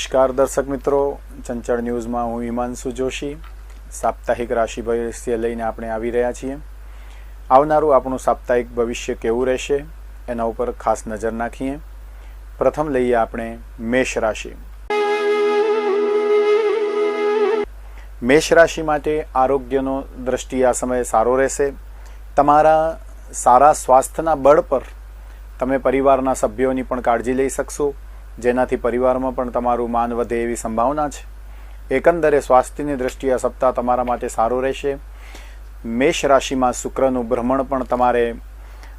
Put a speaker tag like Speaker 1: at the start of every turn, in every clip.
Speaker 1: નમસ્કાર દર્શક મિત્રો. ચંચળ ન્યૂઝમાં હું હિમાંશુ જોશી. સાપ્તાહિક રાશિ ભવિષ્ય લઈને આપણે આવી રહ્યા છીએ. આવનારું આપણું સાપ્તાહિક ભવિષ્ય કેવું રહેશે એના ઉપર ખાસ નજર નાખીએ. પ્રથમ લઈએ આપણે મેષ રાશિ. મેષ રાશિ માટે આરોગ્યનો દ્રષ્ટિ આ સમયે સારો રહેશે. તમારા સારા સ્વાસ્થ્યના બળ પર તમે પરિવારના સભ્યોની પણ કાળજી લઈ શકશો. જેનાથી પરિવારમાં પણ તમારું માન વધે એવી સંભાવના છે. એકંદરે સ્વાસ્થ્યની દ્રષ્ટિએ આ સપ્તાહ તમારા માટે સારો રહેશે. મેષ રાશિમાં શુક્રનું ભ્રમણ પણ તમારે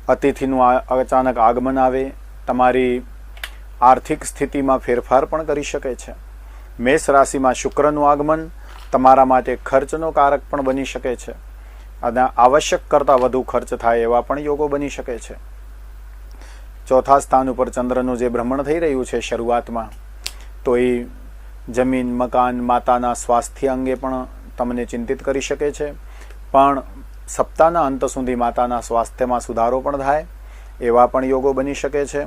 Speaker 1: અતિથિનું અચાનક આગમન આવે. તમારી આર્થિક સ્થિતિમાં ફેરફાર પણ કરી શકે છે. મેષ રાશિમાં શુક્રનું આગમન તમારા માટે ખર્ચનો કારક પણ બની શકે છે. અને આવશ્યક કરતાં વધુ ખર્ચ થાય એવા પણ યોગો બની શકે છે. ચોથા સ્થાન ઉપર ચંદ્રનું જે ભ્રમણ થઈ રહ્યું છે શરૂઆતમાં, તો એ જમીન, મકાન, માતાના સ્વાસ્થ્ય અંગે પણ તમને ચિંતિત કરી શકે છે. પણ સપ્તાહના અંત સુધી માતાના સ્વાસ્થ્યમાં સુધારો પણ થાય, એવા પણ યોગો બની શકે છે.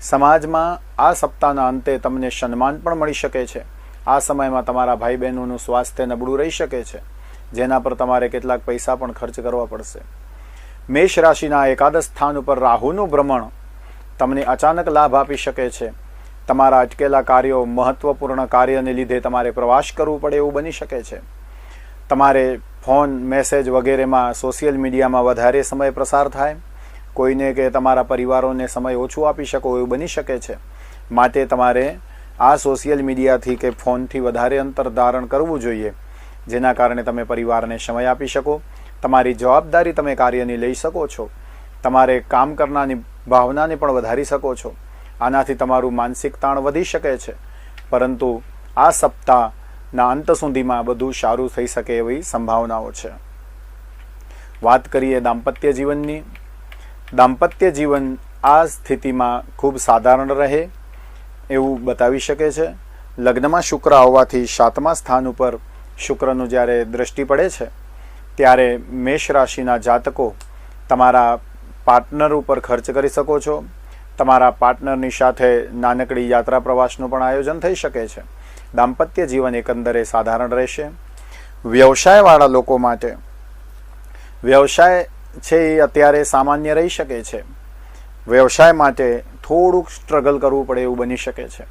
Speaker 1: સમાજમાં આ સપ્તાહના અંતે તમને સન્માન પણ મળી શકે છે. આ સમયમાં તમારા ભાઈ બહેનોનું સ્વાસ્થ્ય નબળું રહી શકે છે, જેના પર તમારે કેટલાક પૈસા પણ ખર્ચ કરવા પડશે. મેષ રાશિના એકાદશ સ્થાન ઉપર રાહુનું ભ્રમણ તમને અચાનક લાભ આપી શકે છે. તમારા અટકેલા કાર્યો મહત્વપૂર્ણ કાર્યને લીધે તમારે પ્રવાસ કરવું પડે એવું બની શકે છે. તમારે ફોન, મેસેજ વગેરેમાં સોશિયલ મીડિયામાં વધારે સમય પ્રસાર થાય. કોઈને કે તમારા પરિવારોને સમય ઓછું આપી શકો એવું બની શકે છે. માટે તમારે આ સોશિયલ મીડિયાથી કે ફોનથી વધારે અંતર ધારણ કરવું જોઈએ, જેના કારણે તમે પરિવારને સમય આપી શકો. તમારી જવાબદારી તમે કાર્યની લઈ શકો છો. તમારે કામ કરનારની ભાવનાને પણ વધારી શકો છો. આનાથી તમારું માનસિક તાણ વધી શકે છે. પરંતુ આ સપ્તાહના અંત સુધીમાં બધું સારું થઈ શકે એવી સંભાવનાઓ છે. વાત કરીએ દાંપત્ય જીવનની. દાંપત્ય જીવન આ સ્થિતિમાં ખૂબ સાધારણ રહે એવું બતાવી શકે છે. લગ્નમાં શુક્ર આવવાથી સાતમા સ્થાન ઉપર શુક્રનું જ્યારે દ્રષ્ટિ પડે છે, ત્યારે મેષ રાશિના જાતકો તમારા પાર્ટનર ઉપર ખર્ચ કરી શકો છો. તમારા પાર્ટનરની સાથે નાનકડી યાત્રા પ્રવાસનું પણ આયોજન થઈ શકે છે. દાંપત્ય જીવન એકંદરે સાધારણ રહેશે. વ્યવસાયવાળા લોકો માટે વ્યવસાય છે એ અત્યારે સામાન્ય રહી શકે છે. વ્યવસાય માટે થોડુંક સ્ટ્રગલ કરવું પડે એવું બની શકે છે.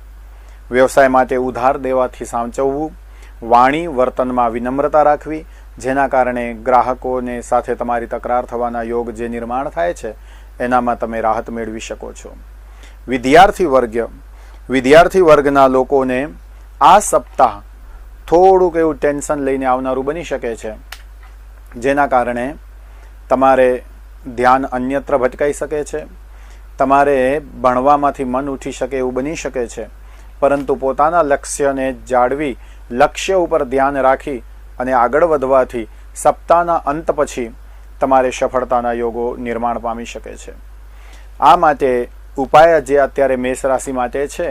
Speaker 1: વ્યવસાય માટે ઉધાર દેવાથી સાચવવું, વાણી વર્તનમાં વિનમ્રતા રાખવી જેના કારણે ગ્રાહકોને સાથે તમારી તકરાર થવાના યોગ જે નિર્માણ થાય છે, એનામાં તમે રાહત મેળવી શકો છો. વિદ્યાર્થી વર્ગ, વિદ્યાર્થી વર્ગના લોકોને આ સપ્તાહ થોડુંક એવું ટેન્શન લઈને આવનારું બની શકે છે, જેના કારણે તમારે ધ્યાન અન્યત્ર ભટકાઈ શકે છે, તમારે ભણવામાંથી મન ઉઠી શકે એવું બની શકે છે, પરંતુ પોતાના લક્ષ્યને જાળવી, લક્ષ્ય ઉપર ધ્યાન રાખી અને આગળ વધવાથી સપ્તાહના અંત પછી તમારે સફળતાના યોગો નિર્માણ પામી શકે છે. આ માટે ઉપાય જે અત્યારે મેષ રાશિ માટે છે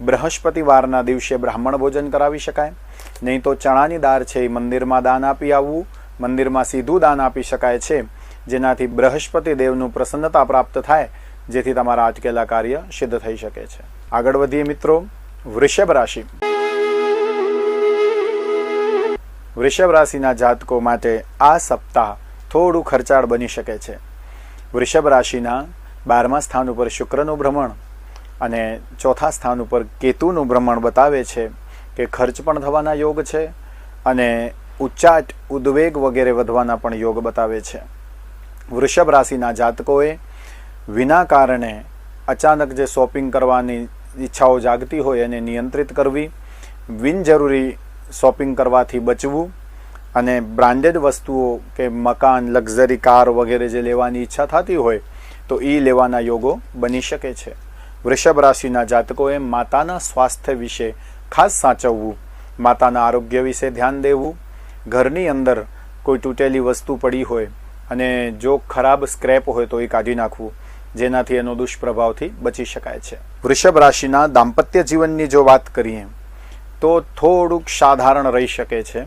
Speaker 1: બૃહસ્પતિવારના દિવસે બ્રાહ્મણ ભોજન કરાવી શકાય. નહીં તો ચણાની દાળ છે એ મંદિરમાં દાન આપી આવવું, મંદિરમાં સીધું દાન આપી શકાય છે, જેનાથી બૃહસ્પતિ દેવનું પ્રસન્નતા પ્રાપ્ત થાય, જેથી તમારા અટકેલા કાર્ય સિદ્ધ થઈ શકે છે. આગળ વધીએ મિત્રો, વૃષભ રાશિ. વૃષભ રાશિના જાતકો માટે આ સપ્તાહ થોડું ખર્ચાળ બની શકે છે. વૃષભ રાશિના બારમા સ્થાન ઉપર શુક્રનું ભ્રમણ અને ચોથા સ્થાન ઉપર કેતુનું ભ્રમણ બતાવે છે કે ખર્ચ પણ થવાના યોગ છે અને ઉચ્ચાટ, ઉદ્વેગ વગેરે વધવાના પણ યોગ બતાવે છે. વૃષભ રાશિના જાતકોએ વિના કારણે અચાનક જે શોપિંગ કરવાની ઈચ્છાઓ જાગતી હોય એને નિયંત્રિત કરવી, બિનજરૂરી શોપિંગ કરવાથી બચવું અને બ્રાન્ડેડ વસ્તુઓ કે મકાન, લક્ઝરી કાર વગેરે જે લેવાની ઈચ્છા થતી હોય તો એ લેવાના યોગો બની શકે છે. વૃષભ રાશિના જાતકોએ માતાના સ્વાસ્થ્ય વિશે ખાસ સાચવવું, માતાના આરોગ્ય વિશે ધ્યાન દેવું, ઘરની અંદર કોઈ તૂટેલી વસ્તુ પડી હોય અને જો ખરાબ સ્ક્રેપ હોય તો એ કાઢી નાખવું, જેનાથી એનો દુષ્પ્રભાવથી બચી શકાય છે. વૃષભ રાશિના દાંપત્ય જીવનની જો વાત કરીએ તો થોડુંક સાધારણ રહી શકે છે.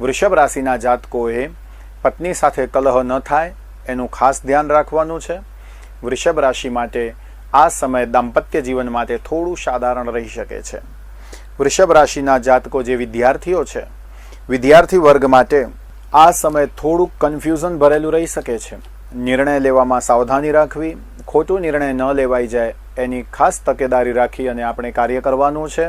Speaker 1: વૃષભ રાશિના જાતકોએ પત્ની સાથે કલહ ન થાય, એનું ખાસ ધ્યાન રાખવાનું છે. વૃષભ રાશિ માટે આ સમય દાંપત્ય જીવન માટે થોડું સાધારણ રહી શકે છે. વૃષભ રાશિના જાતકો જે વિદ્યાર્થીઓ છે, વિદ્યાર્થી વર્ગ માટે આ સમય થોડુંક કન્ફ્યુઝન ભરેલું રહી શકે છે. નિર્ણય લેવામાં સાવધાની રાખવી, ખોટો નિર્ણય ન લેવાઈ જાય એની ખાસ તકેદારી રાખી અને આપણે કાર્ય કરવાનું છે.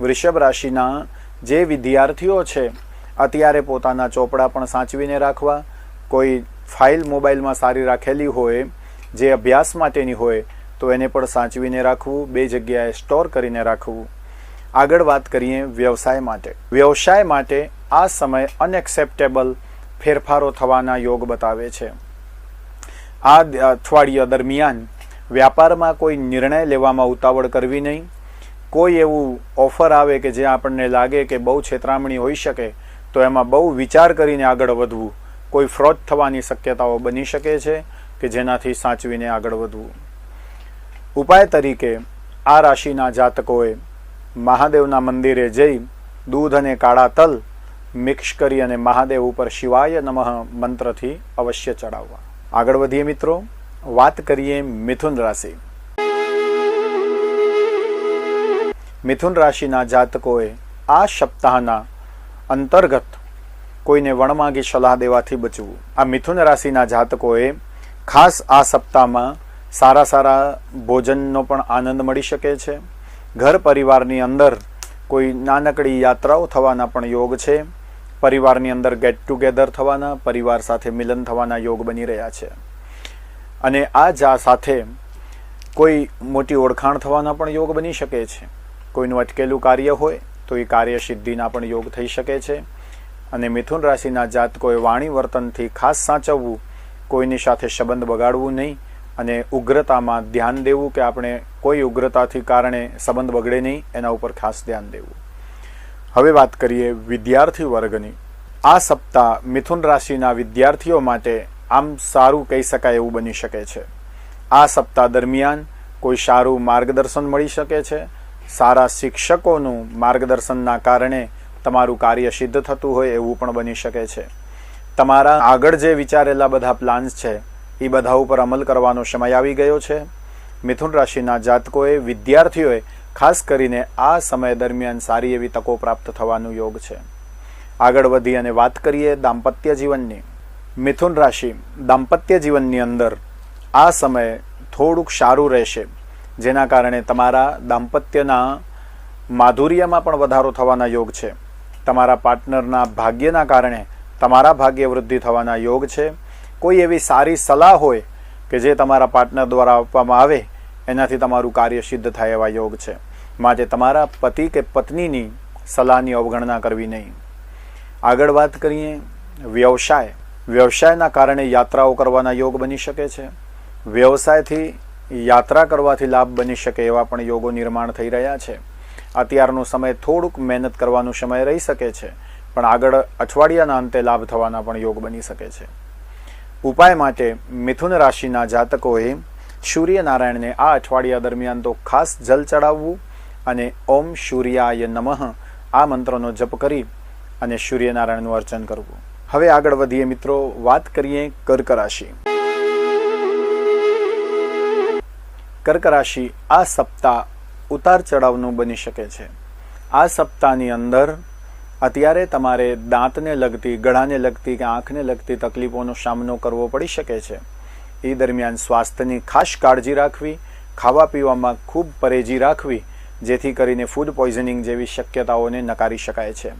Speaker 1: વૃષભ રાશિના જે વિદ્યાર્થીઓ છે, અત્યારે પોતાના ચોપડા પણ સાચવીને રાખવા, કોઈ ફાઇલ મોબાઈલમાં સારી રાખેલી હોય, જે અભ્યાસ માટેની હોય, તો એને પણ સાચવીને રાખવું, બે જગ્યાએ સ્ટોર કરીને રાખવું. આગળ વાત કરીએ વ્યવસાય માટે. વ્યવસાય માટે આ સમય અનએક્સેપ્ટેબલ ફેરફારો થવાના યોગ બતાવે છે. આ અઠવાડિયા દરમિયાન વ્યાપારમાં કોઈ નિર્ણય લેવામાં ઉતાવળ કરવી નહીં કોઈ એવું ઓફર આવે કે જે આપણને લાગે કે બહુ છેતરામણી હોઈ શકે, તો એમાં બહુ વિચાર કરીને આગળ વધવું. કોઈ ફ્રોડ થવાની શક્યતાઓ બની શકે છે કે જેનાથી સાચવીને આગળ વધવું? ઉપાય તરીકે આ રાશિના જાતકોએ મહાદેવના મંદિરે જઈ દૂધ અને કાળા તલ મિક્સ કરી અને મહાદેવ ઉપર શિવાય નમઃ મંત્રથી અવશ્ય ચડાવવા. આગળ વધીએ મિત્રો. વાત કરીએ મિથુન રાશિ. મિથુન રાશિના જાતકોએ આ સપ્તાહના અંતર્ગત કોઈને વણમાગી સલાહ દેવાથી બચવું. આ મિથુન રાશિના જાતકોએ ખાસ આ સપ્તાહમાં સારા સારા ભોજનનો પણ આનંદ મળી શકે છે. ઘર પરિવારની અંદર કોઈ નાનકડી યાત્રાઓ થવાના પણ યોગ છે. પરિવારની અંદર ગેટ ટુગેધર થવાના, પરિવાર સાથે મિલન થવાના યોગ બની રહ્યા છે. અને આ જા સાથે કોઈ મોટી ઓળખાણ થવાના પણ યોગ બની શકે છે. કોઈનું અટકેલું કાર્ય હોય, તો એ કાર્ય સિદ્ધિના પણ યોગ થઈ શકે છે. અને મિથુન રાશિના જાતકોએ વાણી વર્તનથી ખાસ સાચવવું, કોઈની સાથે સંબંધ બગાડવું નહીં અને ઉગ્રતામાં ધ્યાન દેવું કે આપણે કોઈ ઉગ્રતાથી કારણે સંબંધ બગડે નહીં, એના ઉપર ખાસ ધ્યાન દેવું. હવે વાત કરીએ વિદ્યાર્થી વર્ગની. આ સપ્તાહ મિથુન રાશિના વિદ્યાર્થીઓ માટે આમ સારું કહી શકાય એવું બની શકે છે. આ સપ્તાહ દરમિયાન કોઈ સારું માર્ગદર્શન મળી શકે છે સારા શિક્ષકોનું માર્ગદર્શનના કારણે તમારું કાર્ય સિદ્ધ થતું હોય એવું પણ બની શકે છે. તમારા આગળ જે વિચારેલા બધા પ્લાન્સ છે, એ બધા ઉપર અમલ કરવાનો સમય આવી ગયો છે. મિથુન રાશિના જાતકોએ વિદ્યાર્થીઓએ ખાસ કરીને આ સમય દરમિયાન સારી એવી તકો પ્રાપ્ત થવાનું યોગ છે. આગળ વધી અને વાત કરીએ દાંપત્ય જીવનની. મિથુન રાશિ દાંપત્ય જીવનની અંદર આ સમય થોડુંક સારું રહેશે. જેના કારણે તમારા દાંપત્યના માધુર્યમાં પણ વધારો થવાના યોગ છે. તમારા પાર્ટનરના ભાગ્યના કારણે તમારા ભાગ્ય વૃદ્ધિ થવાના યોગ છે. કોઈ એવી સારી સલાહ હોય કે જે તમારા પાર્ટનર દ્વારા આપવામાં આવે, એનાથી તમારું કાર્ય સિદ્ધ થાય એવા યોગ છે. માટે તમારા પતિ કે પત્નીની સલાહની અવગણના કરવી નહીં. આગળ વાત કરીએ, વ્યવસાય. વ્યવસાયના કારણે યાત્રાઓ કરવાના યોગ બની શકે છે. વ્યવસાયથી યાત્રા કરવાથી લાભ બની શકે એવા પણ યોગો નિર્માણ થઈ રહ્યા છે. અત્યારનો સમય થોડુંક મહેનત કરવાનો સમય રહી શકે છે, પણ આગળ અઠવાડિયાના અંતે લાભ થવાના પણ યોગ બની શકે છે. ઉપાય માટે મિથુન રાશિના જાતકોએ સૂર્યનારાયણને આ અઠવાડિયા દરમિયાન તો ખાસ જલ ચડાવવું અને ઓમ સૂર્યાય નમઃ આ મંત્રનો જપ કરી અને સૂર્યનારાયણનું અર્ચન કરવું. હવે આગળ વધીએ મિત્રો, વાત કરીએ કર્ક રાશિ. કર્ક રાશિ આ સપ્તાહ ઉતાર ચઢાવનું બની શકે છે. આ સપ્તાહની અંદર અત્યારે તમારે દાંતને લગતી, ગળાને લગતી કે આંખને લગતી તકલીફોનો સામનો કરવો પડી શકે છે. એ દરમિયાન સ્વાસ્થ્યની ખાસ કાળજી રાખવી, ખાવા પીવામાં ખૂબ પરેજી રાખવી, જેથી કરીને ફૂડ પોઈઝનિંગ જેવી શક્યતાઓને નકારી શકાય છે.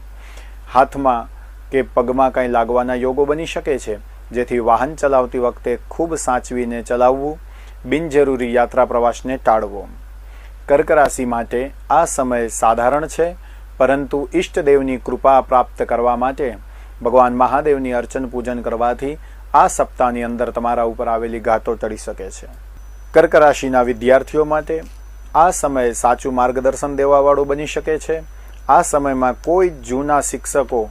Speaker 1: હાથમાં કે પગમાં કંઈ લાગવાના યોગો બની શકે છે, જેથી વાહન ચલાવતી વખતે ખૂબ સાચવીને ચલાવવું બિનજરૂરી યાત્રા પ્રવાસને ટાળવો. કર્ક રાશિ માટે આ સમય સાધારણ છે, પરંતુ ઈષ્ટદેવની કૃપા પ્રાપ્ત કરવા માટે ભગવાન મહાદેવની અર્ચન પૂજન કરવાથી આ સપ્તાહની અંદર તમારા ઉપર આવેલી ગાતો ટળી શકે છે. કર્ક રાશિના વિદ્યાર્થીઓ માટે આ સમય સાચું માર્ગદર્શન દેવાવાળું બની શકે છે. આ સમયમાં કોઈ જૂના શિક્ષકો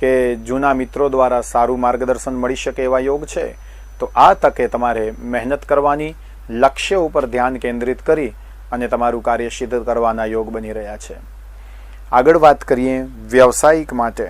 Speaker 1: કે જૂના મિત્રો દ્વારા સારું માર્ગદર્શન મળી શકે એવા યોગ છે. તો આ તકે તમારે મહેનત કરવાની લક્ષ્ય ઉપર ધ્યાન કેન્દ્રિત કરી અને તમારું કાર્ય સિદ્ધ કરવાના યોગ બની રહ્યા છે. આગળ વાત કરીએ વ્યવસાયિક માટે.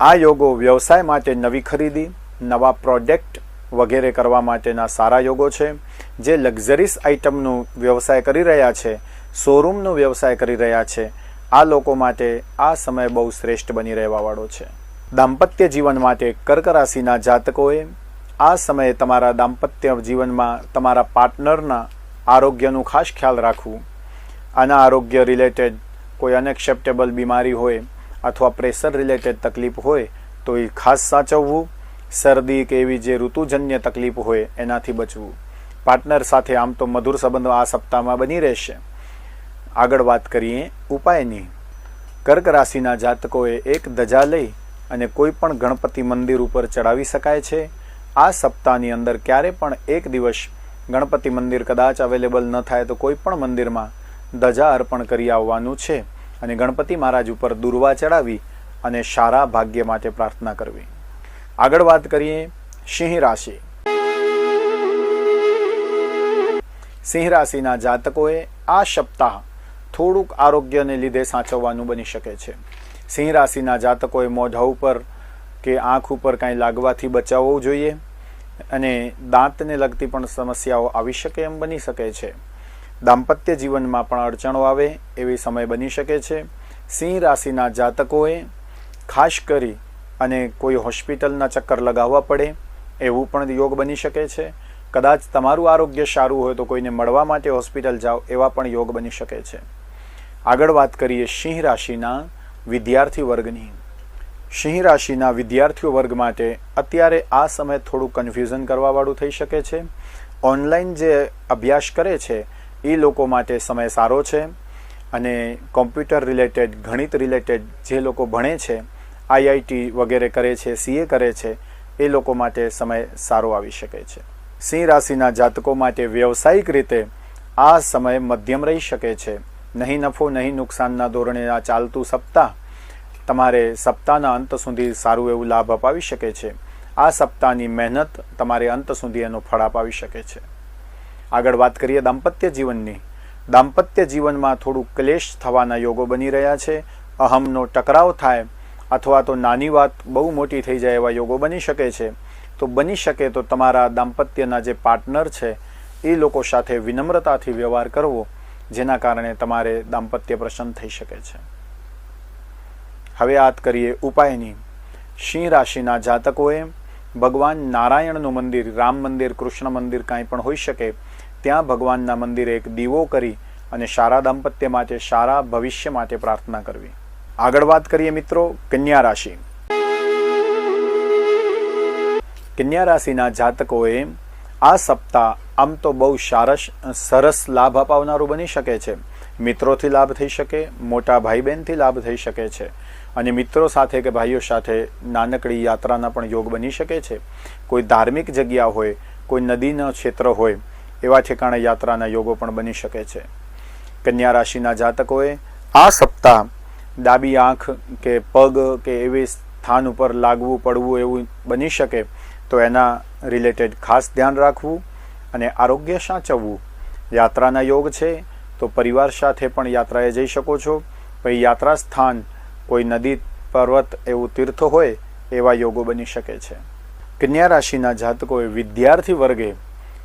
Speaker 1: આ યોગો વ્યવસાય માટે નવી ખરીદી, નવા પ્રોડક્ટ વગેરે કરવા માટેના સારા યોગો છે. જે લક્ઝરીસ આઇટમનું વ્યવસાય કરી રહ્યા છે, શોરૂમનો વ્યવસાય કરી રહ્યા છે, આ લોકો માટે આ સમય બહુ શ્રેષ્ઠ બની રહેવાવાળો છે. દાંપત્ય જીવન માટે કર્ક રાશિના જાતકોએ આ સમયે તમારા દાંપત્ય જીવનમાં તમારા પાર્ટનરના આરોગ્યનું ખાસ ખ્યાલ રાખવું. આના આરોગ્ય રિલેટેડ કોઈ અનએક્સેપ્ટેબલ બીમારી હોય અથવા પ્રેશર રિલેટેડ તકલીફ હોય તો એ ખાસ સાચવવું. શરદી કે એવી જે ઋતુજન્ય તકલીફ હોય એનાથી બચવું. પાર્ટનર સાથે આમ તો મધુર સંબંધો આ સપ્તાહમાં બની રહેશે. આગળ વાત કરીએ ઉપાયની. કર્ક રાશિના જાતકોએ એક ધજા લઈ અને કોઈ પણ ગણપતિ મંદિર ઉપર ચડાવી શકાય છે? આ સપ્તાહની અંદર ક્યારે પણ એક દિવસ ગણપતિ મંદિર કદાચ અવેલેબલ ન થાય તો કોઈ પણ મંદિરમાં ધજા અર્પણ કરી આવવાનું છે અને ગણપતિ મહારાજ ઉપર દુર્વા ચડાવી અને સારા ભાગ્ય માટે પ્રાર્થના કરવી. આગળ વાત કરીએ સિંહ રાશિ. સિંહ રાશિના જાતકોએ આ સપ્તાહ થોડુંક આરોગ્યને લીધે સાચવવાનું બની શકે છે. સિંહ રાશિના જાતકોએ મોઢા ઉપર કે આંખ ઉપર કાંઈ લાગવાથી બચાવવું જોઈએ અને દાંતને લગતી પણ સમસ્યાઓ આવી શકે એમ બની શકે છે. દાંપત્ય જીવનમાં પણ અડચણો આવે એવી સમય બની શકે છે. સિંહ રાશિના જાતકોએ ખાસ કરી અને કોઈ હોસ્પિટલના ચક્કર લગાવવા પડે એવું પણ યોગ બની શકે છે. કદાચ તમારું આરોગ્ય સારું હોય તો કોઈને મળવા માટે હોસ્પિટલ જાઓ એવા પણ યોગ બની શકે છે. આગળ વાત કરીએ સિંહ રાશિના વિદ્યાર્થી વર્ગની સિંહ રાશિના વિદ્યાર્થીઓ વર્ગ માટે અત્યારે આ સમય થોડું કન્ફ્યુઝન કરવાવાળું થઈ શકે છે. ઓનલાઈન જે અભ્યાસ કરે છે, એ લોકો માટે સમય સારો છે અને કોમ્પ્યુટર રિલેટેડ ગણિત રિલેટેડ જે લોકો ભણે છે આઈઆઈટી વગેરે કરે છે સીએ કરે છે, એ લોકો માટે સમય સારો આવી શકે છે. સિંહ રાશિના જાતકો માટે વ્યવસાયિક રીતે આ સમય મધ્યમ રહી શકે છે. નહીં નફો, નહીં નુકસાનના ધોરણે આ ચાલતું સપ્તાહ તમારે સપ્તાહના અંત સુધી સારું એવું લાભ અપાવી શકે છે. આ સપ્તાહની મહેનત તમારે અંત સુધી એનો ફળ અપાવી શકે છે. આગળ વાત કરીએ દાંપત્ય જીવનની. દાંપત્ય જીવનમાં થોડું ક્લેશ થવાના યોગો બની રહ્યા છે. અહમનો ટકરાવ થાય અથવા તો નાની વાત બહુ મોટી થઈ જાય એવા યોગો બની શકે છે. તો બની શકે તો તમારા દાંપત્યના જે પાર્ટનર છે, એ લોકો સાથે વિનમ્રતાથી વ્યવહાર કરવો, જેના કારણે તમારે દાંપત્ય પ્રસન્ન થઈ શકે છે. હવે વાત કરીએ ઉપાયની. સિંહ રાશિના જાતકોએ ભગવાન નારાયણનું મંદિર, રામ મંદિર, કૃષ્ણ મંદિર કાંઈ પણ હોઈ શકે, ત્યાં ભગવાનના મંદિરે એક દીવો કરી અને સારા દાંપત્ય માટે, સારા ભવિષ્ય માટે પ્રાર્થના કરવી. આગળ વાત કરીએ મિત્રો કન્યા રાશિ. કન્યા રાશિના જાતકોએ આ સપ્તાહ આમ તો બહુ સારસ, સરસ લાભ અપાવનારું બની શકે છે. મિત્રોથી લાભ થઈ શકે, મોટા ભાઈ બહેનથી લાભ થઈ શકે છે. અને મિત્રો સાથે કે ભાઈઓ સાથે નાનકડી યાત્રાના પણ યોગ બની શકે છે. કોઈ ધાર્મિક જગ્યા હોય, કોઈ નદીનો ક્ષેત્ર હોય, એવા ઠેકાણે યાત્રાના યોગો પણ બની શકે છે. કન્યા રાશિના જાતકોએ આ સપ્તાહ ડાબી આંખ કે પગ કે એવી સ્થાન ઉપર લાગવું, પડવું એવું બની શકે તો એના રિલેટેડ ખાસ ધ્યાન રાખવું અને આરોગ્ય સાચવવું. યાત્રાના યોગ છે તો પરિવાર સાથે પણ યાત્રાએ જઈ શકો છો. પછી યાત્રા સ્થાન કોઈ નદી, પર્વત એવું તીર્થ હોય એવા યોગો બની શકે છે. કન્યા રાશિના જાતકોએ વિદ્યાર્થી વર્ગે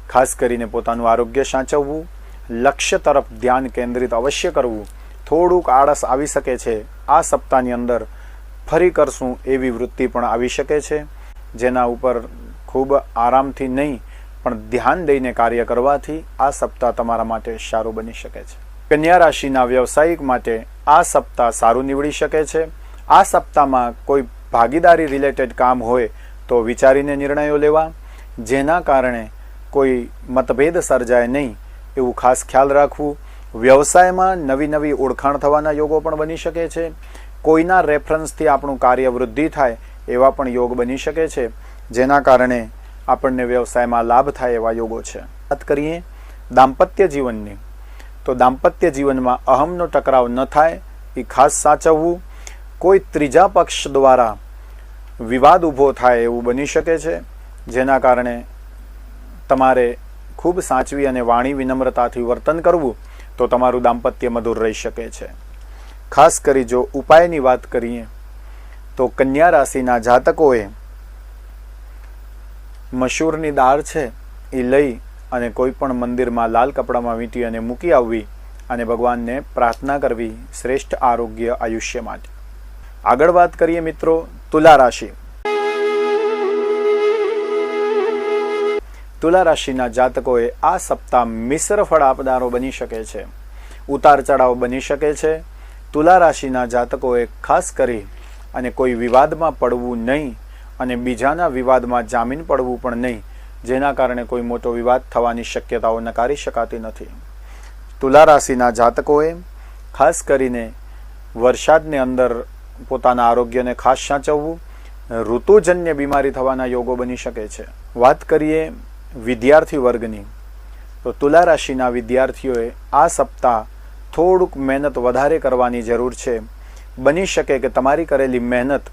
Speaker 1: ખાસ કરીને પોતાનું આરોગ્ય સાચવવું, લક્ષ્ય તરફ ધ્યાન કેન્દ્રિત અવશ્ય કરવું, થોડુંક આળસ આવી શકે છે, આ સપ્તાહની અંદર ફરી કરશું એવી વૃત્તિ પણ આવી શકે છે, જેના ઉપર ખૂબ આરામથી નહીં, પણ ધ્યાન દઈને કાર્ય કરવાથી આ સપ્તાહ તમારા માટે સારું બની શકે છે. કન્યા રાશિના વ્યવસાયિક માટે આ સપ્તાહ સારું નીવડી શકે છે? આ સપ્તાહમાં કોઈ ભાગીદારી રિલેટેડ કામ હોય તો વિચારીને નિર્ણયો લેવા. જેના કારણે કોઈ મતભેદ સર્જાય નહીં એવું ખાસ ખ્યાલ રાખવું. વ્યવસાયમાં નવી નવી ઓળખાણ થવાના યોગો પણ બની શકે છે. કોઈના રેફરન્સથી આપણું કાર્ય વૃદ્ધિ થાય એવા પણ યોગ બની શકે છે. જેના કારણે આપણને વ્યવસાયમાં લાભ થાય એવા યોગો છે. વાત કરીએ દાંપત્ય જીવનની. તો દાંપત્ય જીવનમાં અહમનો ટકરાવ ન થાય એ ખાસ સાચવવું કોઈ ત્રીજા પક્ષ દ્વારા વિવાદ ઊભો થાય એવું બની શકે છે, જેના કારણે તમારે ખૂબ સાચવી અને વાણી વિનમ્રતાથી વર્તન કરવું તો તમારું દાંપત્ય મધુર રહી શકે છે. ખાસ કરી જો ઉપાયની વાત કરીએ, તો કન્યા રાશિના જાતકોએ મસૂરની દાળ છે એ લઈ અને કોઈ પણ મંદિરમાં લાલ કપડામાં વીંટી અને મૂકી આવવી અને ભગવાનને પ્રાર્થના કરવી શ્રેષ્ઠ આરોગ્ય આયુષ્ય માટે. આગળ વાત કરીએ મિત્રો તુલા રાશિ. તુલા રાશિના જાતકોએ આ સપ્તાહ મિશ્ર ફળ આપનારો બની શકે છે. ઉતાર ચઢાવ બની શકે છે. તુલા રાશિના જાતકોએ ખાસ કરી અને કોઈ વિવાદમાં પડવું નહીં અને બીજાના વિવાદમાં જામીન પડવું પણ નહીં જેના કારણે કોઈ મોટો વિવાદ થવાની શક્યતાઓ નકારી શકાતી નથી. તુલા રાશિના જાતકોએ, ખાસ કરીને વરસાદની અંદર પોતાના આરોગ્યને ખાસ સાચવવું, ઋતુજન્ય બીમારી થવાના યોગો બની શકે છે. વાત કરીએ વિદ્યાર્થી વર્ગની, તો તુલા રાશિના વિદ્યાર્થીઓએ આ સપ્તાહ થોડુંક મહેનત વધારે કરવાની જરૂર છે. બની શકે કે તમારી કરેલી મહેનત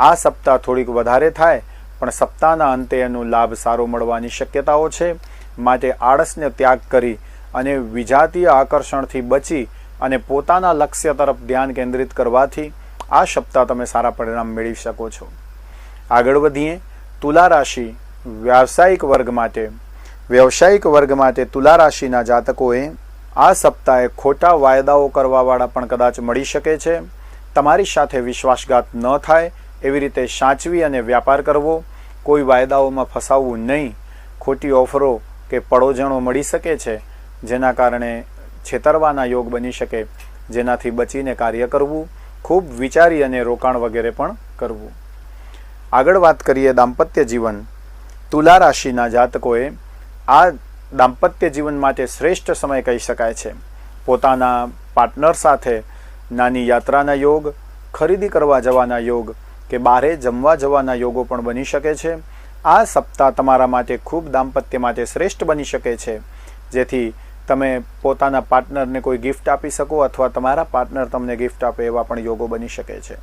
Speaker 1: આ સપ્તાહ થોડીક વધારે થાય પણ સપ્તાહના અંતે એનો લાભ સારો મળવાની શક્યતાઓ છે. માટે આળસને ત્યાગ કરી અને વિજાતીય આકર્ષણથી બચી અને પોતાના લક્ષ્ય તરફ ધ્યાન કેન્દ્રિત કરવાથી આ સપ્તાહ તમે સારા પરિણામ મેળવી શકો છો. આગળ વધીએ. તુલા રાશિ વ્યાવસાયિક વર્ગ માટે. વ્યવસાયિક વર્ગ માટે તુલા રાશિના જાતકોએ આ સપ્તાહે ખોટા વાયદાઓ કરવાવાળા પણ કદાચ મળી શકે છે. તમારી સાથે વિશ્વાસઘાત ન થાય એવી રીતે સાચવી અને વ્યાપાર કરવો, કોઈ વાયદાઓમાં ફસાવવું નહીં, ખોટી ઓફરો કે પડોજણો મળી શકે છે, જેના કારણે છેતરવાના યોગ બની શકે, જેનાથી બચીને કાર્ય કરવું, ખૂબ વિચારી અને રોકાણ વગેરે પણ કરવું. આગળ વાત કરીએ દાંપત્ય જીવન. તુલા રાશિના જાતકોએ આ દાંપત્ય જીવન માટે શ્રેષ્ઠ સમય કહી શકાય છે. પોતાના પાર્ટનર સાથે નાની યાત્રાના યોગ, ખરીદી કરવા જવાના યોગ કે બારે જમવા જવાના યોગો પણ બની શકે છે. આ સપ્તાહ તમારા માટે ખૂબ દાંપત્ય માટે શ્રેષ્ઠ બની શકે છે. જેથી તમે પોતાના પાર્ટનરને કોઈ ગિફ્ટ આપી શકો અથવા તમારા પાર્ટનર તમને ગિફ્ટ આપે એવા પણ યોગો બની શકે છે.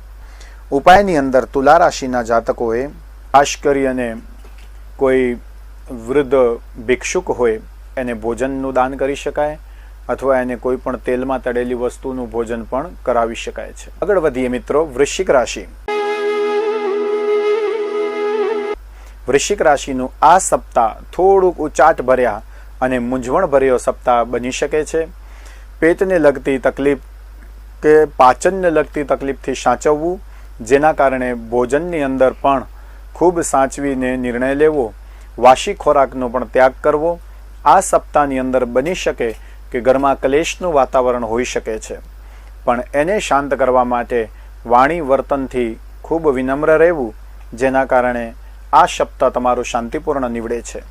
Speaker 1: ઉપાયની અંદર તુલા રાશિના જાતકોએ ખાસ કરી અને કોઈ વૃદ્ધ ભિક્ષુક હોય એને ભોજનનું દાન કરી શકાય અથવા એને કોઈ પણ તેલમાં તળેલી વસ્તુનું ભોજન પણ કરાવી શકાય છે. આગળ વધીએ મિત્રો, વૃશ્ચિક રાશિ. વૃશ્ચિક રાશિનું આ સપ્તાહ થોડુંક ઉચાટ ભર્યા અને મૂંઝવણ ભર્યો સપ્તાહ બની શકે છે. પેટને લગતી તકલીફ કે પાચનને લગતી તકલીફથી સાચવવું, જેના કારણે ભોજનની અંદર પણ ખૂબ સાચવીને નિર્ણય લેવો, વાસી ખોરાકનો પણ ત્યાગ કરવો, આ સપ્તાહની અંદર બની શકે કે ઘરમાં કલેશનું વાતાવરણ હોઈ શકે છે. પણ એને શાંત કરવા માટે વાણી વર્તનથી ખૂબ વિનમ્ર રહેવું, જેના કારણે આ સપ્તાહ તમારું શાંતિપૂર્ણ નીવડે છે.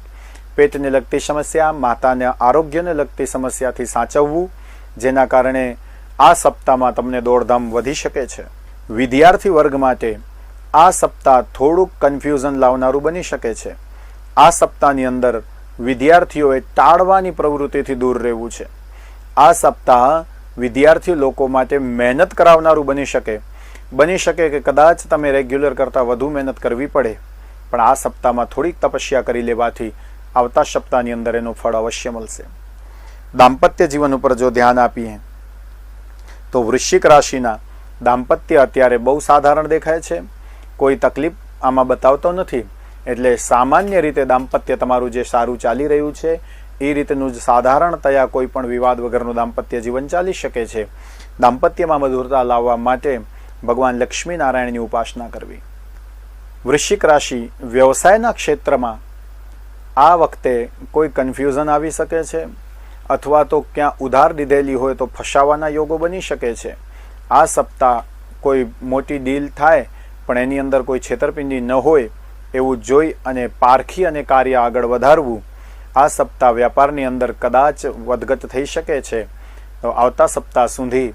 Speaker 1: પેટને લગતી સમસ્યા, માતાના આરોગ્યને લગતી સમસ્યાથી સાચવવું, જેના કારણે આ સપ્તાહમાં તમને દોડધામ વધી શકે છે. વિદ્યાર્થી વર્ગ માટે આ સપ્તાહ થોડુંક કન્ફ્યુઝન લાવનારું બની શકે છે. આ સપ્તાહની અંદર વિદ્યાર્થીઓએ ટાળવાની પ્રવૃત્તિથી દૂર રહેવું છે. આ સપ્તાહ વિદ્યાર્થી લોકો માટે મહેનત કરાવનારું બની શકે. બની શકે કે કદાચ તમે રેગ્યુલર કરતાં વધુ મહેનત કરવી પડે. પણ આ સપ્તાહમાં થોડીક તપસ્યા કરી લેવાથી આવતા સપ્તાહની અંદર એનું ફળ અવશ્ય મળશે. દાંપત્ય જીવન ઉપર જો ધ્યાન આપીએ, તો વૃશ્ચિક રાશિના દાંપત્ય અત્યારે બહુ સાધારણ દેખાય છે. કોઈ તકલીફ આમાં બતાવતો નથી. એટલે સામાન્ય રીતે દાંપત્ય તમારું જે સારું ચાલી રહ્યું છે, એ રીતનું જ સાધારણતયા કોઈ પણ વિવાદ વગરનું દાંપત્ય જીવન ચાલી શકે છે. દાંપત્યમાં મધુરતા લાવવા માટે ભગવાન લક્ષ્મી નારાયણની ઉપાસના કરવી. વૃશ્ચિક રાશિ વ્યવસાયના ક્ષેત્રમાં આ વખતે કોઈ કન્ફ્યુઝન આવી શકે છે? અથવા તો ક્યાં ઉધાર લીધેલી હોય તો ફસાવાના યોગો બની શકે છે? આ સપ્તાહ કોઈ મોટી ડીલ થાય, પણ એની અંદર કોઈ છેતરપિંડી ન હોય, એવું જોઈ અને પારખી અને કાર્ય આગળ વધારવું, આ સપ્તાહ વ્યાપારની અંદર કદાચ વધઘટ થઈ શકે છે. તો આવતા સપ્તાહ સુધી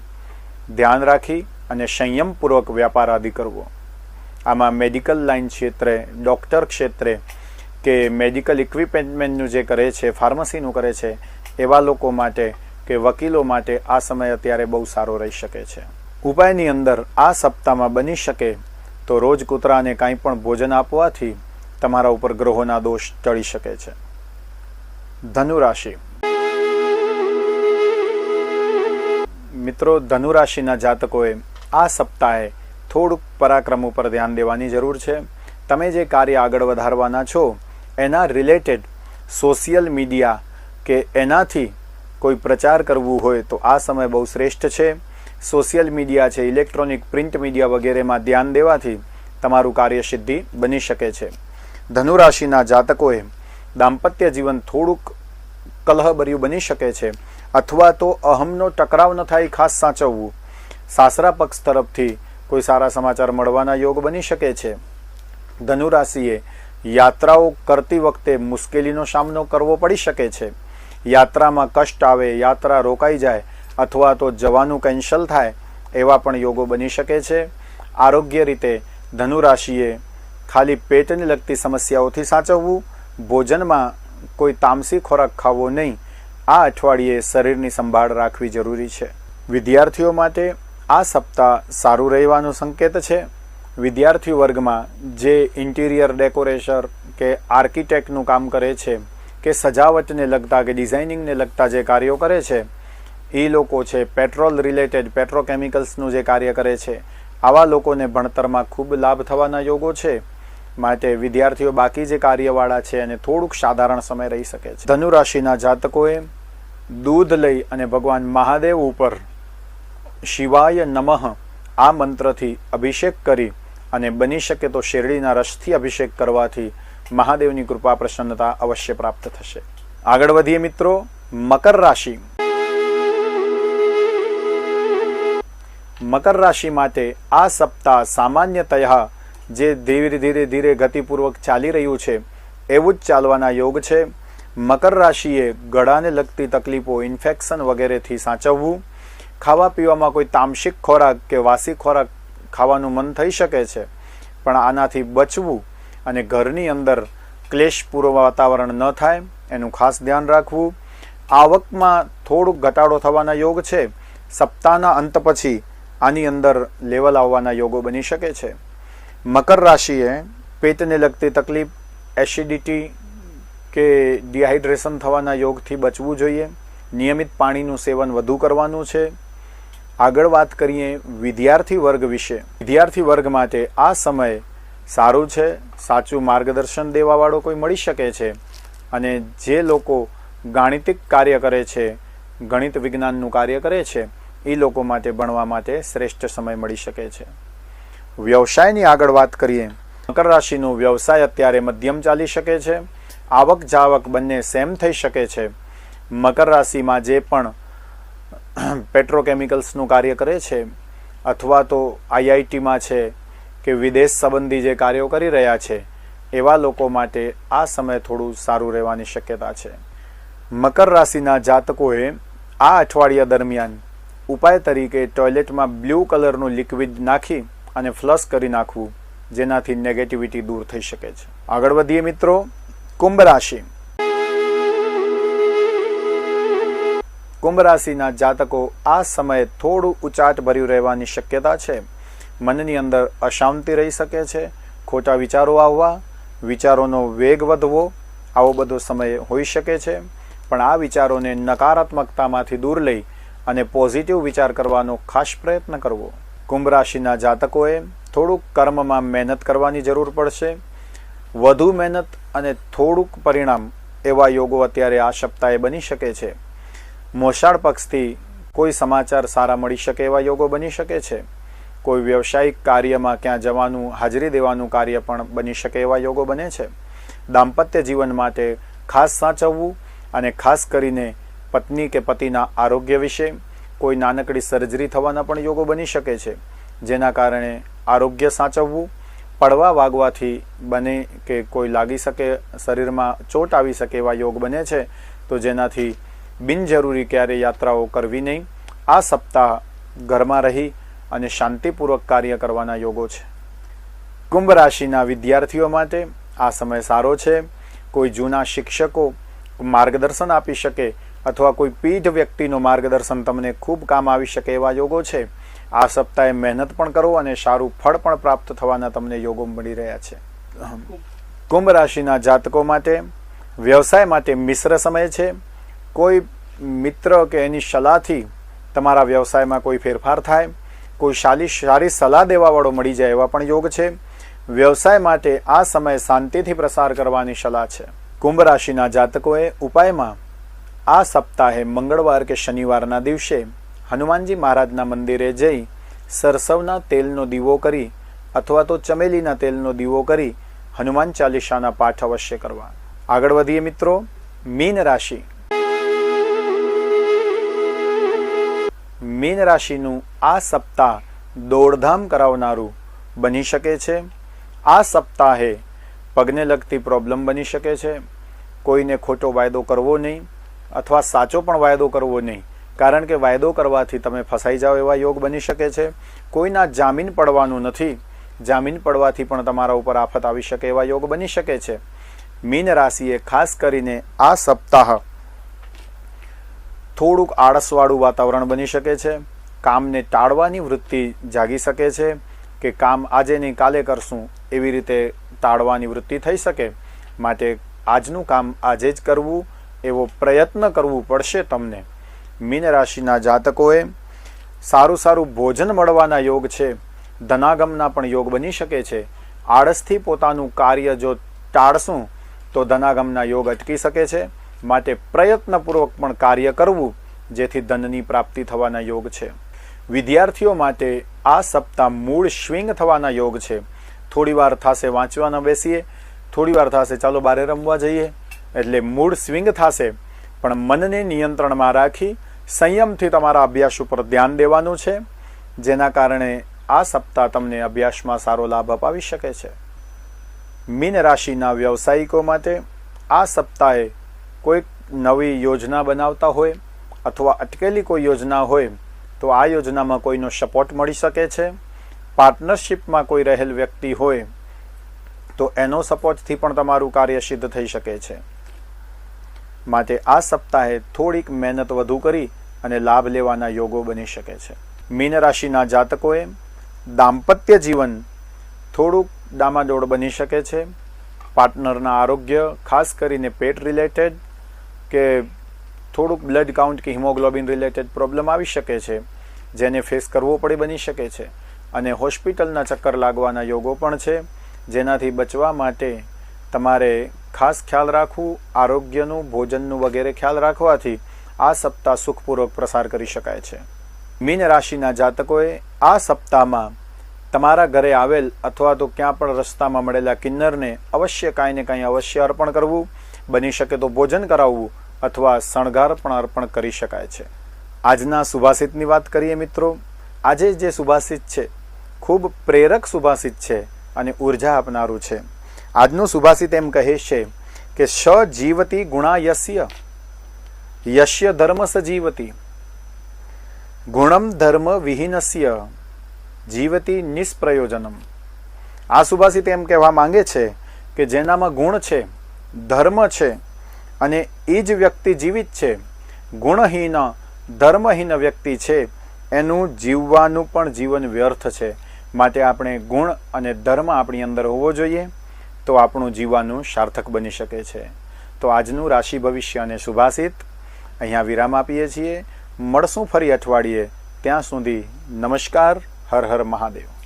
Speaker 1: ધ્યાન રાખી અને સંયમપૂર્વક વ્યાપાર આદિ કરવો. આમાં મેડિકલ લાઇન ક્ષેત્રે ડૉક્ટર ક્ષેત્રે કે મેડિકલ ઇક્વિપમેન્ટનું જે કરે છે ફાર્મસીનું કરે છે, એવા લોકો માટે કે વકીલો માટે આ સમય અત્યારે બહુ સારો રહી શકે છે. ઉપાયની અંદર આ સપ્તાહમાં બની શકે તો રોજ કૂતરાને કાંઈ પણ ભોજન આપવાથી તમારા ઉપર ગ્રહોના દોષ ટળી શકે છે. ધનુ રાશિ. મિત્રો, ધનુ રાશિના જાતકોએ આ સપ્તાહે થોડુંક પરાક્રમ ઉપર ધ્યાન દેવાની જરૂર છે. તમે જે કાર્ય આગળ વધારવાના છો, એના રિલેટેડ સોશિયલ મીડિયા કે એનાથી કોઈ પ્રચાર કરવું હોય તો આ સમય બહુ શ્રેષ્ઠ છે. સોશિયલ મીડિયા છે ઇલેક્ટ્રોનિક પ્રિન્ટ મીડિયા વગેરેમાં ધ્યાન દેવાથી તમારું કાર્યસિદ્ધિ બની શકે છે. ધનુરાશિના જાતકોએ દાંપત્ય જીવન થોડુંક કલહભર્યું બની શકે છે, અથવા તો અહમનો ટકરાવ ન થાય ખાસ સાચવવું. સાસરા પક્ષ તરફથી કોઈ સારા સમાચાર મળવાના યોગ બની શકે છે? ધનુ રાશિએ યાત્રાઓ કરતી વખતે મુશ્કેલીનો સામનો કરવો પડી શકે છે. યાત્રામાં કષ્ટ આવે, યાત્રા રોકાઈ જાય અથવા તો જવાનું કેન્સલ થાય એવા પણ યોગો બની શકે છે. આરોગ્ય રીતે ધનુ રાશિએ ખાલી પેટને લગતી સમસ્યાઓથી સાચવવું, ભોજનમાં કોઈ તામસી ખોરાક ખાવો નહીં, આ અઠવાડિયે શરીરની સંભાળ રાખવી જરૂરી છે. વિદ્યાર્થીઓ માટે આ સપ્તાહ સારું રહેવાનો સંકેત છે. વિદ્યાર્થી વર્ગમાં જે ઇન્ટિરિયર ડેકોરેશન કે આર્કિટેક્ટનું કામ કરે છે, કે સજાવટને લગતા કે ડિઝાઇનિંગને લગતા જે કાર્યો કરે છે, એ લોકો છે પેટ્રોલ રિલેટેડ પેટ્રોકેમિકલ્સનું જે કાર્ય કરે છે, આવા લોકોને ભણતરમાં ખૂબ લાભ થવાના યોગો છે. માટે વિદ્યાર્થીઓ બાકી જે કાર્યવાળા છે અને થોડુંક સાધારણ સમય રહી શકે છે. ધનુરાશિના જાતકોએ દૂધ લઈ અને ભગવાન મહાદેવ ઉપર શિવાય નમઃ આ મંત્રથી અભિષેક કરી અને બની શકે તો શેરડીના રસથી અભિષેક કરવાથી મહાદેવની કૃપા પ્રસન્નતા અવશ્ય પ્રાપ્ત થશે. આગળ વધીએ મિત્રો, મકર રાશિ. મકર રાશિ માટે આ સપ્તાહ સામાન્યતયા જે ધીરે ધીરે ધીરે ગતિપૂર્વક ચાલી રહ્યું છે, એવું જ ચાલવાના યોગ છે. મકર રાશિએ ગળાને લગતી તકલીફો, ઇન્ફેક્શન વગેરેથી સાચવવું ખાવા પીવામાં કોઈ તામસિક ખોરાક કે વાસી ખોરાક ખાવાનું મન થઈ શકે છે, પણ આનાથી બચવું અને ઘરની અંદર ક્લેશપૂર્વ વાતાવરણ ન થાય, એનું ખાસ ધ્યાન રાખવું. આવકમાં થોડુંક ઘટાડો થવાના યોગ છે. સપ્તાહના અંત પછી આની અંદર લેવલ આવવાના યોગો બની શકે છે. મકર રાશિએ પેટને લગતી તકલીફ, એસિડિટી કે ડિહાઇડ્રેશન થવાના યોગથી બચવું જોઈએ. નિયમિત પાણીનું સેવન વધુ કરવાનું છે. આગળ વાત કરીએ વિદ્યાર્થી વર્ગ વિશે. વિદ્યાર્થી વર્ગ માટે આ સમય સારું છે, સાચું માર્ગદર્શન દેવાવાળો કોઈ મળી શકે છે અને જે લોકો ગાણિતિક કાર્ય કરે છે, ગણિત વિજ્ઞાનનું કાર્ય કરે છે, એ લોકો માટે ભણવા માટે શ્રેષ્ઠ સમય મળી શકે છે. વ્યવસાયની આગળ વાત કરીએ. મકર રાશિનો વ્યવસાય અત્યારે મધ્યમ ચાલી શકે છે આવક જાવક બંને સેમ થઈ શકે છે. મકર રાશિમાં જે પણ પેટ્રોકેમિકલ્સનું કાર્ય કરે છે અથવા તો આઈઆઈટીમાં છે કે વિદેશ સંબંધી જે કાર્યો કરી રહ્યા છે, એવા લોકો માટે આ સમય થોડું સારું રહેવાની શક્યતા છે. મકર રાશિના જાતકોએ આ અઠવાડિયા દરમિયાન ઉપાય તરીકે ટોયલેટમાં બ્લુ કલરનું લિક્વિડ નાખી અને ફ્લશ કરી નાખવું, જેનાથી નેગેટિવિટી દૂર થઈ શકે છે. આગળ વધીએ મિત્રો, કુંભ રાશિ. કુંભ રાશિના જાતકો આ સમયે થોડું ઉચાટ ભર્યું રહેવાની શક્યતા છે. મનની અંદર અશાંતિ રહી શકે છે. ખોટા વિચારો આવવા, વિચારોનો વેગ વધવો, આવો બધો સમય હોઈ શકે છે. પણ આ વિચારોને નકારાત્મકતામાંથી દૂર લઈ અને પોઝિટિવ વિચાર કરવાનો ખાસ પ્રયત્ન કરવો. કુંભ રાશિના જાતકોએ થોડુંક કર્મમાં મહેનત કરવાની જરૂર પડશે. વધુ મહેનત અને થોડુંક પરિણામ એવા યોગો અત્યારે આ સપ્તાહે બની શકે છે. મોસાળ પક્ષથી કોઈ સમાચાર સારા મળી શકે એવા યોગો બની શકે છે? કોઈ વ્યવસાયિક કાર્યમાં ક્યાં જવાનું, હાજરી દેવાનું કાર્ય પણ બની શકે એવા યોગો બને છે? દાંપત્ય જીવન માટે ખાસ સાચવવું અને ખાસ કરીને પત્ની કે પતિના આરોગ્ય વિશે કોઈ નાનકડી સર્જરી થવાના પણ યોગો બની શકે છે, જેના કારણે આરોગ્ય સાચવવું, પડવા વાગવાથી બને કે કોઈ લાગી શકે, શરીરમાં ચોટ આવી શકે એવા યોગ બને છે? તો જેનાથી બિનજરૂરી ક્યારે યાત્રાઓ કરવી નહીં. આ સપ્તાહ ઘરમાં રહી અને શાંતિપૂર્વક કાર્ય કરવાના યોગો છે. કુંભ રાશિના વિદ્યાર્થીઓ માટે આ સમય સારો છે. કોઈ જૂના શિક્ષકો માર્ગદર્શન આપી શકે અથવા કોઈ પીઢ વ્યક્તિનું માર્ગદર્શન તમને ખૂબ કામ આવી શકે એવા યોગો છે. આ સપ્તાહે મહેનત પણ કરો અને સારું ફળ પણ પ્રાપ્ત થવાના તમને યોગો મળી રહ્યા છે. કુંભ રાશિના જાતકો માટે વ્યવસાય માટે મિશ્ર સમય છે. કોઈ મિત્ર કે એની સલાહથી તમારા વ્યવસાયમાં કોઈ ફેરફાર થાય, કોઈ સારી સારી સલાહ દેવાવાળો મળી જાય એવા પણ યોગ છે. વ્યવસાય માટે આ સમય શાંતિથી પ્રસાર કરવાની સલાહ છે. કુંભ રાશિના જાતકોએ ઉપાયમાં આ સપ્તાહે મંગળવાર કે શનિવારના દિવસે હનુમાનજી મહારાજના મંદિરે જઈ સરસવના તેલનો દીવો કરી અથવા તો ચમેલીના તેલનો દીવો કરી હનુમાન ચાલીસાના પાઠ અવશ્ય કરવા. આગળ વધીએ મિત્રો, મીન રાશિ. મીન રાશિનું આ સપ્તાહ દોડધામ કરાવનારું બની શકે છે. આ સપ્તાહે પગને લગતી પ્રોબ્લેમ બની શકે છે. કોઈને ખોટો વાયદો કરવો નહીં અથવા સાચો પણ વાયદો કરવો નહીં. કારણ કે વાયદો કરવાથી તમે ફસાઈ જાઓ એવા યોગ બની શકે છે. કોઈના જામીન પડવાનું નથી. જામીન પડવાથી પણ તમારા ઉપર આફત આવી શકે એવા યોગ બની શકે છે. મીન રાશિએ ખાસ કરીને આ સપ્તાહ થોડુંક આળસવાળું વાતાવરણ બની શકે છે. કામને ટાળવાની વૃત્તિ જાગી શકે છે કે કામ આજે નહીં, કાલે કરશું એવી રીતે ટાળવાની વૃત્તિ થઈ શકે. માટે આજનું કામ આજે જ કરવું, એવો પ્રયત્ન કરવું પડશે તમને. મીન રાશિના જાતકોએ સારું સારું ભોજન મળવાના યોગ છે. ધનાગમના પણ યોગ બની શકે છે. આળસથી પોતાનું કાર્ય જો ટાળશું, તો ધનાગમના યોગ અટકી શકે છે. માટે પ્રયત્નપૂર્વક પણ કાર્ય કરવું જેથી ધનની પ્રાપ્તિ થવાના યોગ છે. વિદ્યાર્થીઓ માટે આ સપ્તાહ મૂળ સ્વિંગ થવાના યોગ છે. થોડીવાર થાશે વાંચવાના બેસીએ થોડીવાર થશે ચાલો બારે રમવા જઈએ, એટલે મૂળ સ્વિંગ થશે. પણ મનને નિયંત્રણમાં રાખી સંયમથી તમારા અભ્યાસ ઉપર ધ્યાન દેવાનું છે, જેના કારણે આ સપ્તાહ તમને અભ્યાસમાં સારો લાભ અપાવી શકે છે. મીન રાશિના વ્યવસાયિકો માટે આ સપ્તાહે કોઈ નવી યોજના બનાવતા હોય અથવા અટકેલી કોઈ યોજના હોય, તો આ યોજનામાં કોઈનો સપોર્ટ મળી શકે છે. પાર્ટનરશિપમાં કોઈ રહેલ વ્યક્તિ હોય, તો એનો સપોર્ટથી પણ તમારું કાર્ય સિદ્ધ થઈ શકે છે. માટે આ સપ્તાહે થોડીક મહેનત વધુ કરી અને લાભ લેવાના યોગો બની શકે છે. મીન રાશિના જાતકોએ દાંપત્ય જીવન થોડુંક ડામાડોળ બની શકે છે. પાર્ટનરના આરોગ્ય, ખાસ કરીને પેટ રિલેટેડ કે થોડુંક બ્લડ કાઉન્ટ કે હિમોગ્લોબિન રિલેટેડ પ્રોબ્લેમ આવી શકે છે, જેને ફેસ કરવો પડે બની શકે છે. અને હોસ્પિટલના ચક્કર લાગવાના યોગો પણ છે, જેનાથી બચવા માટે તમારે ખાસ ખ્યાલ રાખવું, આરોગ્યનું, ભોજનનું વગેરે ખ્યાલ રાખવાથી આ સપ્તાહ સુખપૂર્વક પ્રસાર કરી શકાય છે. મીન રાશિના જાતકોએ આ સપ્તાહમાં તમારા ઘરે આવેલ અથવા તો ક્યાં પણ રસ્તામાં મળેલા કિન્નરને અવશ્ય કાંઈ ને કાંઈ અવશ્ય અર્પણ કરવું, બની શકે તો ભોજન કરાવવું અથવા શણગાર પણ અર્પણ કરી શકાય છે. આજના સુભાષિતની વાત કરીએ મિત્રો. આજે જે સુભાષિત છે, ખૂબ પ્રેરક સુભાષિત છે અને ઊર્જા આપનારું છે. આજનું સુભાષિત એમ કહે છે કે સ જીવતી ગુણા યસ્ય યશ્ય ધર્મ સ જીવતી, ગુણમ ધર્મ વિહીનસ્ય, જીવતી નિષ્પ્રયોજનમ. આ સુભાષિત એમ કહેવા માંગે છે કે જેનામાં ગુણ છે, ધર્મ છે અને એ જ વ્યક્તિ જીવિત છે. ગુણહીન, ધર્મહીન વ્યક્તિ છે. એનું જીવવાનું પણ જીવન વ્યર્થ છે. માટે આપણે ગુણ અને ધર્મ આપણી અંદર હોવો જોઈએ તો આપણું જીવવાનું સાર્થક બની શકે છે. તો આજનું રાશિ ભવિષ્ય અને સુભાષિત. અહીંયા વિરામ આપીએ છીએ. મળશું ફરી અઠવાડિયે. ત્યાં સુધી નમસ્કાર. હર હર મહાદેવ.